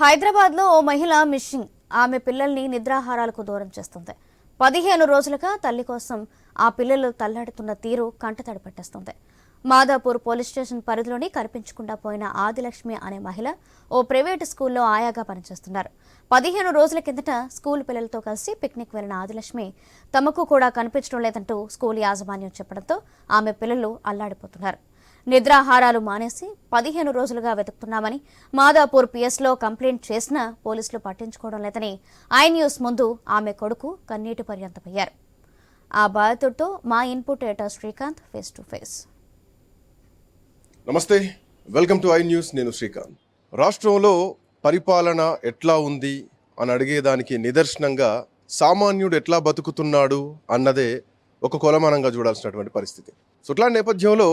హైదరాబాద్లో ఓ మహిళ మిస్సింగ్. ఆమె పిల్లల్ని నిద్రాహారాలకు దూరం చేస్తుంది. పదిహేను రోజులుగా తల్లి కోసం ఆ పిల్లలు తల్లాడుతున్న తీరు కంటతడి పెట్టేస్తుంది. మాదాపూర్ పోలీస్ స్టేషన్ పరిధిలోని కనిపించకుండా పోయిన ఆదిలక్ష్మి అనే మహిళ ఓ ప్రైవేటు స్కూల్లో ఆయాగా పనిచేస్తున్నారు. పదిహేను రోజుల కిందట స్కూల్ పిల్లలతో కలిసి పిక్నిక్ వెళ్ళిన ఆదిలక్ష్మి తమకు కూడా కనిపించడం లేదంటూ స్కూల్ యాజమాన్యం చెప్పడంతో ఆమె పిల్లలు అల్లాడిపోతున్నారు. నిద్రాహారాలు మానేసి పదిహేను రోజులుగా వెతుకుతున్నామని మాదాపూర్ పిఎస్లో కంప్లైంట్ చేసినా పోలీసులు పట్టించుకోవడం లేదని ఐ న్యూస్ ముందు ఆమె కొడుకు కన్నీటి పర్యంతమయ్యారు. ఆ బాధితుడితో మా ఇన్పుట్ ఏటా శ్రీకాంత్ ఫేస్ టు ఫేస్. నమస్తే వెల్కమ్ టు ఐ న్యూస్ నేను శ్రీకాంత్. రాష్ట్రంలో పరిపాలన ఎట్లా ఉంది అని అడిగేదానికి నిదర్శనంగా సామాన్యుడు ఎట్లా బతుకుతున్నాడు అన్నదే ఒక కొలమానంగా చూడాల్సినటువంటి పరిస్థితి. సో ఇట్లాంటి నేపథ్యంలో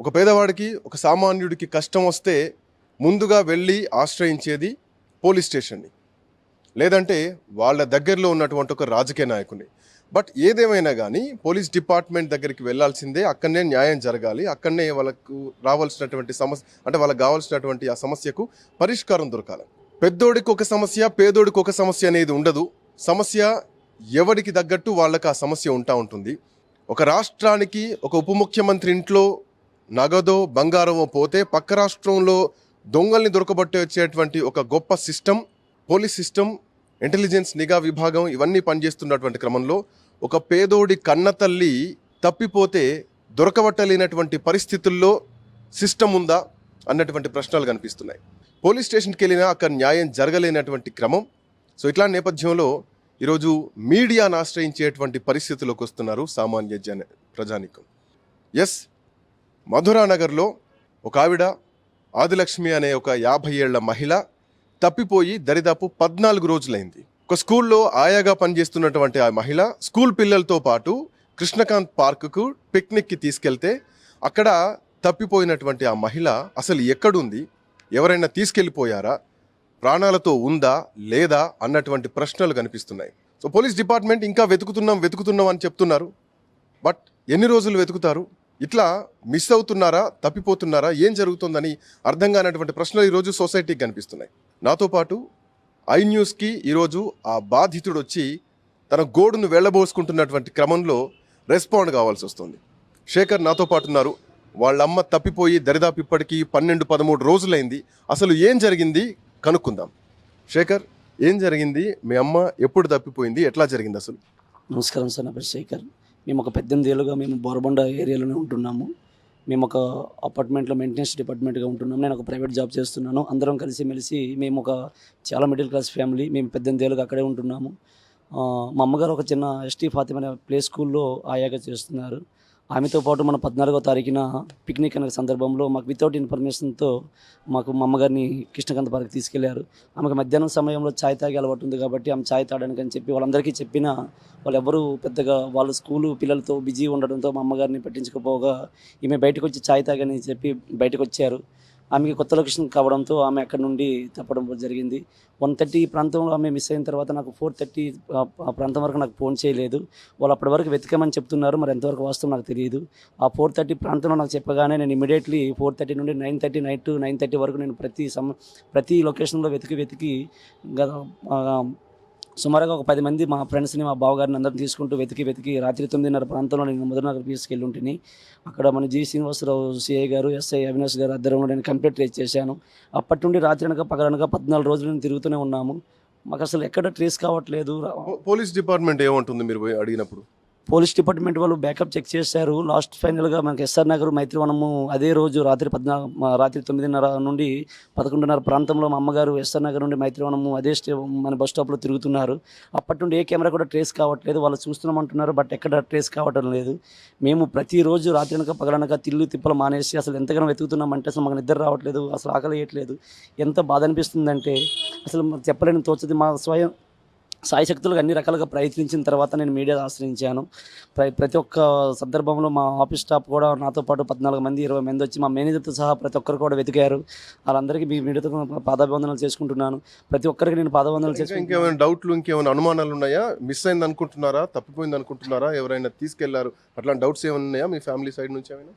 ఒక పేదవాడికి ఒక సామాన్యుడికి కష్టం వస్తే ముందుగా వెళ్ళి ఆశ్రయించేది పోలీస్ స్టేషన్ని. లేదంటే వాళ్ళ దగ్గరలో ఉన్నటువంటి ఒక రాజకీయ నాయకుని. బట్ ఏదేమైనా కానీ పోలీస్ డిపార్ట్మెంట్ దగ్గరికి వెళ్ళాల్సిందే అక్కడనే న్యాయం జరగాలి అక్కడనే వాళ్ళకు రావాల్సినటువంటి సమస్య అంటే వాళ్ళకి కావాల్సినటువంటి ఆ సమస్యకు పరిష్కారం దొరకాలి. పెద్దోడికి ఒక సమస్య పేదోడికి ఒక సమస్య అనేది ఉండదు. సమస్య ఎవడికి తగ్గట్టు వాళ్ళకి ఆ సమస్య ఉంటా ఉంటుంది. ఒక రాష్ట్రానికి ఒక ఉప ముఖ్యమంత్రి ఇంట్లో నగదో బంగారమో పోతే పక్క రాష్ట్రంలో దొంగల్ని దొరకబట్టే వచ్చేటువంటి ఒక గొప్ప సిస్టమ్ పోలీస్ సిస్టమ్ ఇంటెలిజెన్స్ నిఘా విభాగం ఇవన్నీ పనిచేస్తున్నటువంటి క్రమంలో ఒక పేదోడి కన్నతల్లి తప్పిపోతే దొరకబట్టలేనటువంటి పరిస్థితుల్లో సిస్టమ్ ఉందా అన్నటువంటి ప్రశ్నలు కనిపిస్తున్నాయి. పోలీస్ స్టేషన్కి వెళ్ళినా అక్కడ న్యాయం జరగలేనటువంటి క్రమం. సో ఇట్లాంటి నేపథ్యంలో ఈరోజు మీడియాను ఆశ్రయించేటువంటి పరిస్థితుల్లోకి వస్తున్నారు సామాన్య జన ప్రజానికం. ఎస్ మధురానగర్లో ఒక ఆవిడ ఆదిలక్ష్మి అనే ఒక యాభై ఏళ్ళ మహిళ తప్పిపోయి దరిదాపు పద్నాలుగు రోజులైంది. ఒక స్కూల్లో ఆయాగా పనిచేస్తున్నటువంటి ఆ మహిళ స్కూల్ పిల్లలతో పాటు కృష్ణకాంత్ పార్కుకు పిక్నిక్కి తీసుకెళ్తే అక్కడ తప్పిపోయినటువంటి ఆ మహిళ అసలు ఎక్కడుంది? ఎవరైనా తీసుకెళ్ళిపోయారా? ప్రాణాలతో ఉందా? లేదా? అన్నటువంటి ప్రశ్నలు కనిపిస్తున్నాయి. సో పోలీస్ డిపార్ట్మెంట్ ఇంకా వెతుకుతున్నాం వెతుకుతున్నాం అని చెప్తున్నారు. బట్ ఎన్ని రోజులు వెతుకుతారు? ఇట్లా మిస్ అవుతున్నారా తప్పిపోతున్నారా ఏం జరుగుతుందని అర్థం కానటువంటి ప్రశ్నలు ఈరోజు సొసైటీకి కనిపిస్తున్నాయి. నాతో పాటు ఐ న్యూస్కి ఈరోజు ఆ బాధితుడు వచ్చి తన గోడును వెళ్ళబోసుకుంటున్నటువంటి క్రమంలో రెస్పాండ్ కావాల్సి వస్తుంది. శేఖర్ నాతో పాటు ఉన్నారు. వాళ్ళమ్మ తప్పిపోయి దరిదాపు ఇప్పటికీ పన్నెండు పదమూడు రోజులైంది. అసలు ఏం జరిగింది? కనుక్కుందాం. శేఖర్ ఏం జరిగింది? మీ అమ్మ ఎప్పుడు తప్పిపోయింది? ఎట్లా జరిగింది అసలు? నమస్కారం సార్ నా పేరు శేఖర్. మేము ఒక పద్దెనిమిది ఏళ్ళుగా మేము బోరబండ ఏరియాలోనే ఉంటున్నాము. మేము ఒక అపార్ట్మెంట్లో మెయింటెనెన్స్ డిపార్ట్మెంట్గా ఉంటున్నాము. నేను ఒక ప్రైవేట్ జాబ్ చేస్తున్నాను. అందరం కలిసి మెలిసి మేము ఒక చాలా మిడిల్ క్లాస్ ఫ్యామిలీ. మేము పద్దెనిమిది ఏళ్ళుగా అక్కడే ఉంటున్నాము. మా అమ్మగారు ఒక చిన్న ఎస్టీ ఫాతిమ అనే ప్లే స్కూల్లో ఆయాగా చేస్తున్నారు. ఆమెతో పాటు మన పద్నాలుగో తారీఖున పిక్నిక్ అనే సందర్భంలో మాకు వితౌట్ ఇన్ఫర్మేషన్తో మాకు మా అమ్మగారిని కృష్ణకాంత్ పార్క్ తీసుకెళ్ళారు. ఆమెకు మధ్యాహ్నం సమయంలో ఛాయ్ తాగే అలవాటు ఉంది కాబట్టి ఆమె ఛాయ్ తాగడానికి అని చెప్పి వాళ్ళందరికీ చెప్పినా వాళ్ళు ఎవరు పెద్దగా వాళ్ళ స్కూలు పిల్లలతో బిజీ ఉండడంతో మా అమ్మగారిని పట్టించుకోపోగా ఈమె బయటకు వచ్చి ఛాయ్ తాగని చెప్పి బయటకు వచ్చారు ఆమెకి కొత్త లొకేషన్ కావడంతో ఆమె అక్కడ నుండి తప్పడం జరిగింది. వన్ థర్టీ ప్రాంతంలో ఆమె మిస్ అయిన తర్వాత నాకు ఫోర్ థర్టీ ఆ ప్రాంతం వరకు నాకు ఫోన్ చేయలేదు. వాళ్ళు అప్పటి వరకు వెతకమని చెప్తున్నారు మరి ఎంతవరకు వాస్తవం నాకు తెలియదు. ఆ ఫోర్ థర్టీ ప్రాంతంలో నాకు చెప్పగానే నేను ఇమీడియట్లీ ఫోర్ థర్టీ నుండి nine thirty night nine thirty వరకు నేను ప్రతి సమ ప్రతి లొకేషన్లో వెతికి వెతికి గత సుమారుగా ఒక పది మంది మా ఫ్రెండ్స్ని మా బావగారిని అందరం తీసుకుంటూ వెతికి వెతికి రాత్రి తొమ్మిదిన్నర ప్రాంతంలో నేను మధురనగర్ తీసుకెళ్ళి అక్కడ మన జీ. శ్రీనివాసరావు సిఐ గారు ఎస్ఐ అవినాష్ గారు ఆధ్వర్యంలో నేను కంప్లీట్ రేస్ చేశాను. అప్పటి నుండి రాత్రి అనగా పగలనక పద్నాలుగు రోజులు నేను తిరుగుతూనే ఉన్నాము. మాకు అసలు ఎక్కడ ట్రేస్ కావట్లేదు. పోలీస్ డిపార్ట్మెంట్ ఏమంటుంది మీరు పోయి అడిగినప్పుడు? పోలీస్ డిపార్ట్మెంట్ వాళ్ళు బ్యాకప్ చెక్ చేశారు. లాస్ట్ ఫైనల్గా మనకి ఎస్ఆర్ నగర్ మైత్రివనము అదే రోజు రాత్రి పద్నా రాత్రి తొమ్మిదిన్నర నుండి పదకొండున్నర ప్రాంతంలో మా అమ్మగారు ఎస్ఆర్ నగర్ నుండి మైత్రివనము అదే స్టే మన బస్ స్టాప్లో తిరుగుతున్నారు. అప్పటి నుండి ఏ కెమెరా కూడా ట్రేస్ కావట్లేదు. వాళ్ళు చూస్తున్నామంటున్నారు బట్ ఎక్కడ ట్రేస్ కావటం లేదు. మేము ప్రతిరోజు రాత్రి అనక పగలనక తిల్లు తిప్పలు మానేసి అసలు ఎంతగానో వెతుకుతున్నామంటే అసలు మాకు నిద్ర రావట్లేదు అసలు ఆకలి వేయట్లేదు ఎంత బాధ అనిపిస్తుందంటే అసలు చెప్పలేని తోచది మా స్వయం సాయశక్తులుగా అన్ని రకాలుగా ప్రయత్నించిన తర్వాత నేను మీడియా ఆశ్రయించాను. ప్ర- ప్రతి ఒక్క సందర్భంలో మా ఆఫీస్ స్టాఫ్ కూడా నాతో పాటు పద్నాలుగు మంది ఇరవై మంది వచ్చి మా మేనేజర్తో సహా ప్రతి ఒక్కరు కూడా వెతికారు. వాళ్ళందరికీ మీ మీడియాతో పాదాభివందనలు చేసుకుంటున్నాను. ప్రతి ఒక్కరికి నేను పాదాభివందనలు ఇంకా చేసుకుంటున్నాను. ఇంకేమైనా డౌట్లు ఇంకేమైనా అనుమానాలు ఉన్నాయా? మిస్ అయింది అనుకుంటున్నారా? తప్పిపోయింది అనుకుంటున్నారా? ఎవరైనా తీసుకెళ్ళారు? అట్లాంటి డౌట్స్ ఏమైనా ఉన్నాయా మీ ఫ్యామిలీ సైడ్ నుంచి ఏమైనా?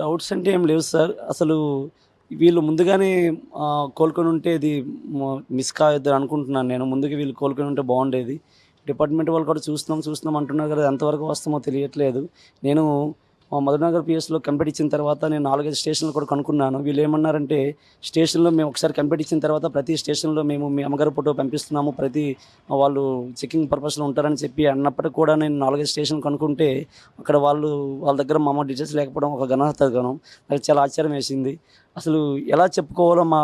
డౌట్స్ అంటే ఏం లేవు సార్. అసలు వీళ్ళు ముందుగానే కోలుకొని ఉంటే ఇది మిస్ కావద్దు అనుకుంటున్నాను నేను. ముందుకు వీళ్ళు కోలుకొని ఉంటే బాగుండేది. డిపార్ట్మెంట్ వాళ్ళు కూడా చూస్తున్నాం చూస్తున్నాం అంటున్నారు కదా ఎంతవరకు వస్తామో తెలియట్లేదు. నేను మా మధునగర్ పిఎస్లో కంప్లీట్ ఇచ్చిన తర్వాత నేను నాలుగైదు స్టేషన్లు కూడా కనుక్కున్నాను. వీళ్ళు ఏమన్నారంటే స్టేషన్లో మేము ఒకసారి కంప్లీట్ ఇచ్చిన తర్వాత ప్రతి స్టేషన్లో మేము మీ అమ్మగారు ఫోటో పంపిస్తున్నాము. ప్రతి వాళ్ళు చెకింగ్ పర్పస్లో ఉంటారని చెప్పి అన్నప్పటికి కూడా నేను నాలుగైదు స్టేషన్ కనుక్కుంటే అక్కడ వాళ్ళు వాళ్ళ దగ్గర మా అమ్మ డీటెయిల్స్ లేకపోవడం ఒక ఘనతగనం నాకు చాలా ఆశ్చర్యం వేసింది. అసలు ఎలా చెప్పుకోవాలో మా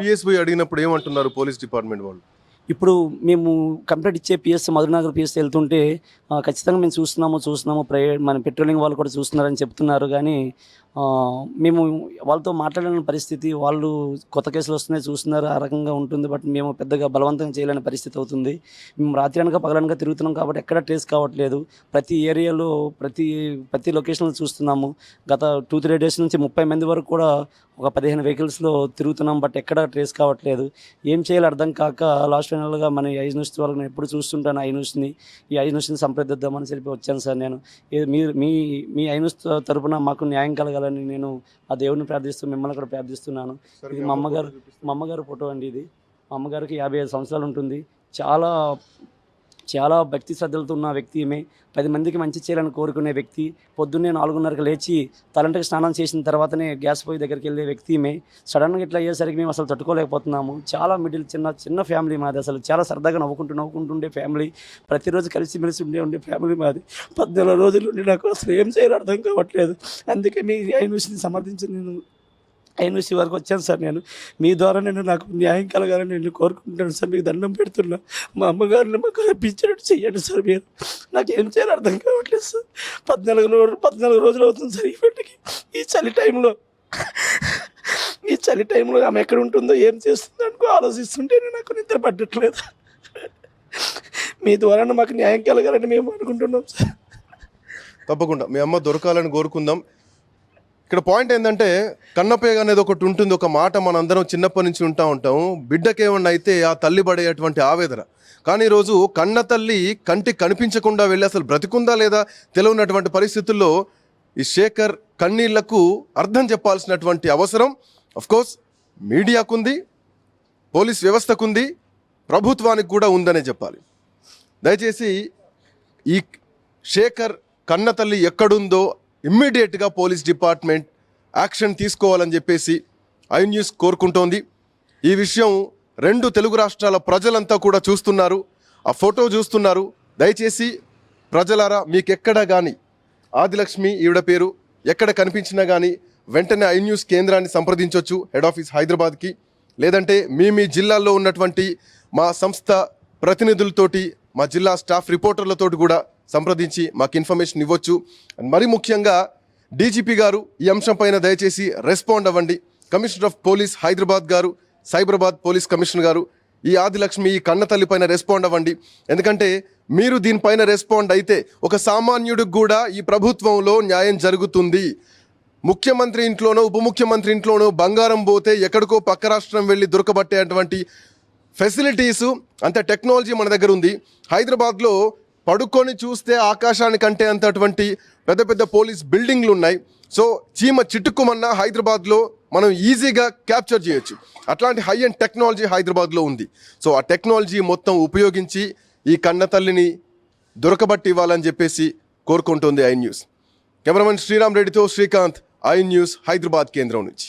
పిఎస్బి అడిగినప్పుడు ఏమంటున్నారు పోలీస్ డిపార్ట్మెంట్ వాళ్ళు? ఇప్పుడు మేము కంప్లీట్ ఇచ్చే పిఎస్ మధునగర్ పిఎస్ వెళ్తుంటే ఖచ్చితంగా మేము చూస్తున్నాము చూస్తున్నాము ప్రై మన పెట్రోలింగ్ వాళ్ళు కూడా చూస్తున్నారని చెప్తున్నారు. కానీ మేము వాళ్ళతో మాట్లాడలేని పరిస్థితి. వాళ్ళు కొత్త కేసులు వస్తున్నాయి చూస్తున్నారు ఆ రకంగా ఉంటుంది. బట్ మేము పెద్దగా బలవంతం చేయలేని పరిస్థితి అవుతుంది. మేము రాత్రి అనక పగలనక తిరుగుతున్నాం కాబట్టి ఎక్కడ ట్రేస్ కావట్లేదు. ప్రతి ఏరియాలో ప్రతి ప్రతి లొకేషన్లో చూస్తున్నాము. గత టూ త్రీ డేస్ నుంచి ముప్పై మంది వరకు కూడా ఒక పదిహేను వెహికల్స్లో తిరుగుతున్నాం. బట్ ఎక్కడ ట్రేస్ కావట్లేదు. ఏం చేయాలో అర్థం కాక లాస్ట్ ఫైనల్గా మన ఈ ఐ న్యూస్ వాళ్ళకి నేను ఎప్పుడు చూస్తుంటాను ఐ న్యూస్ని ఈ ఐ న్యూస్ని సంప్రదిద్దామని చెప్పి వచ్చాను సార్ నేను. మీరు మీ మీ ఐ న్యూస్ తరపున మాకు న్యాయం కలగాలని నేను ఆ దేవుడిని ప్రార్థిస్తూ మిమ్మల్ని కూడా ప్రార్థిస్తున్నాను. ఇది మా అమ్మగారు మా అమ్మగారు ఫోటో అండి ఇది. మా అమ్మగారికి యాభై ఐదు సంవత్సరాలు ఉంటుంది. చాలా చాలా భక్తి శ్రద్ధలతో ఉన్న వ్యక్తి ఈమె. పది మందికి మంచి చేయాలని కోరుకునే వ్యక్తి. పొద్దున్నే నాలుగున్నరకు లేచి తలంటకి స్నానం చేసిన తర్వాతనే గ్యాస్ పొయ్యి దగ్గరికి వెళ్ళే వ్యక్తి ఈమె. సడన్గా ఇట్లా అయ్యేసరికి మేము అసలు తట్టుకోలేకపోతున్నాము. చాలా మిడిల్ చిన్న చిన్న ఫ్యామిలీ మాది అసలు. చాలా సరదాగా నవ్వుకుంటూ నవ్వుకుంటుండే ఫ్యామిలీ. ప్రతిరోజు కలిసిమెలిసి ఉండే ఉండే ఫ్యామిలీ మాది. పద్నాలుగు రోజులు నుండి నాకు అసలు ఏం చేయాలో అర్థం కావట్లేదు. అందుకే మీ ఐ సమర్థించి నేను ఐఎన్ఎస్సీ వరకు వచ్చాను సార్ నేను. మీ ద్వారా నేను నాకు న్యాయం కలగాలని నేను కోరుకుంటున్నాను సార్. మీకు దండం పెడుతున్నా. మా అమ్మగారిని మాకు రప్పించినట్టు చెయ్యండి సార్ మీరు. నాకు ఏం చేయాలో అర్థం కావట్లేదు సార్. పద్నాలుగు రోజులు పద్నాలుగు రోజులు అవుతుంది సార్ ఈవెంట్కి ఈ చలి టైంలో. ఈ చలి టైంలో ఆమె ఎక్కడ ఉంటుందో ఏం చేస్తుందో అనుకో ఆలోచిస్తుంటేనే నాకు నిద్ర పట్టట్లేదు. మీ ద్వారా మాకు న్యాయం కలగాలని మేము అనుకుంటున్నాం సార్. తప్పకుండా. మీ అమ్మ దొరకాలని కోరుకుందాం. ఇక్కడ పాయింట్ ఏంటంటే కన్నపేగ అనేది ఒకటి ఉంటుంది ఒక మాట మనందరం చిన్నప్పటి నుంచి ఉంటా ఉంటాం. బిడ్డకేమన్నా అయితే ఆ తల్లి పడేటువంటి ఆవేదన. కానీ ఈరోజు కన్న తల్లి కంటికి కనిపించకుండా వెళ్ళి అసలు బ్రతికుందా లేదా తెలియనటువంటి పరిస్థితుల్లో ఈ శేఖర్ కన్నీళ్ళకు అర్థం చెప్పాల్సినటువంటి అవసరం. కోర్స్ మీడియాకుంది పోలీస్ వ్యవస్థకుంది ప్రభుత్వానికి కూడా ఉందనే చెప్పాలి. దయచేసి ఈ శేఖర్ కన్న తల్లి ఎక్కడుందో ఇమ్మీడియట్గా పోలీస్ డిపార్ట్మెంట్ యాక్షన్ తీసుకోవాలని చెప్పేసి ఐ న్యూస్ కోరుకుంటోంది. ఈ విషయం రెండు తెలుగు రాష్ట్రాల ప్రజలంతా కూడా చూస్తున్నారు. ఆ ఫోటో చూస్తున్నారు. దయచేసి ప్రజలారా మీకెక్కడ కానీ ఆదిలక్ష్మి ఈవిడ పేరు ఎక్కడ కనిపించినా కానీ వెంటనే ఐ న్యూస్ కేంద్రాన్ని సంప్రదించవచ్చు హెడ్ ఆఫీస్ హైదరాబాద్కి. లేదంటే మీ మీ జిల్లాల్లో ఉన్నటువంటి మా సంస్థ ప్రతినిధులతోటి మా జిల్లా స్టాఫ్ రిపోర్టర్లతోటి కూడా సంప్రదించి మాకు ఇన్ఫర్మేషన్ ఇవ్వచ్చు. అండ్ మరి ముఖ్యంగా డీజీపీ గారు ఈ అంశం పైన దయచేసి రెస్పాండ్ అవ్వండి. కమిషనర్ ఆఫ్ పోలీస్ హైదరాబాద్ గారు సైబరాబాద్ పోలీస్ కమిషనర్ గారు ఈ ఆదిలక్ష్మి ఈ కన్న పైన రెస్పాండ్ అవ్వండి. ఎందుకంటే మీరు దీనిపైన రెస్పాండ్ అయితే ఒక సామాన్యుడికి కూడా ఈ ప్రభుత్వంలో న్యాయం జరుగుతుంది. ముఖ్యమంత్రి ఇంట్లోనో ఉప ముఖ్యమంత్రి ఇంట్లోనో బంగారం పోతే ఎక్కడికో పక్క రాష్ట్రం వెళ్ళి దొరకబట్టేటువంటి ఫెసిలిటీసు అంటే టెక్నాలజీ మన దగ్గర ఉంది. హైదరాబాద్లో పడుకొని చూస్తే ఆకాశానికంటే అంతటువంటి పెద్ద పెద్ద పోలీస్ బిల్డింగ్లు ఉన్నాయి సో చీమ చిట్టుకుమన్నా హైదరాబాద్లో మనం ఈజీగా క్యాప్చర్ చేయొచ్చు. అట్లాంటి హై అండ్ టెక్నాలజీ హైదరాబాద్లో ఉంది. సో ఆ టెక్నాలజీ మొత్తం ఉపయోగించి ఈ కన్న తల్లిని దొరకబట్టి ఇవ్వాలని చెప్పేసి కోరుకుంటుంది ఐ న్యూస్. కెమెరామెన్ శ్రీరామ్ రెడ్డితో శ్రీకాంత్ ఐ న్యూస్ హైదరాబాద్ కేంద్రం నుంచి.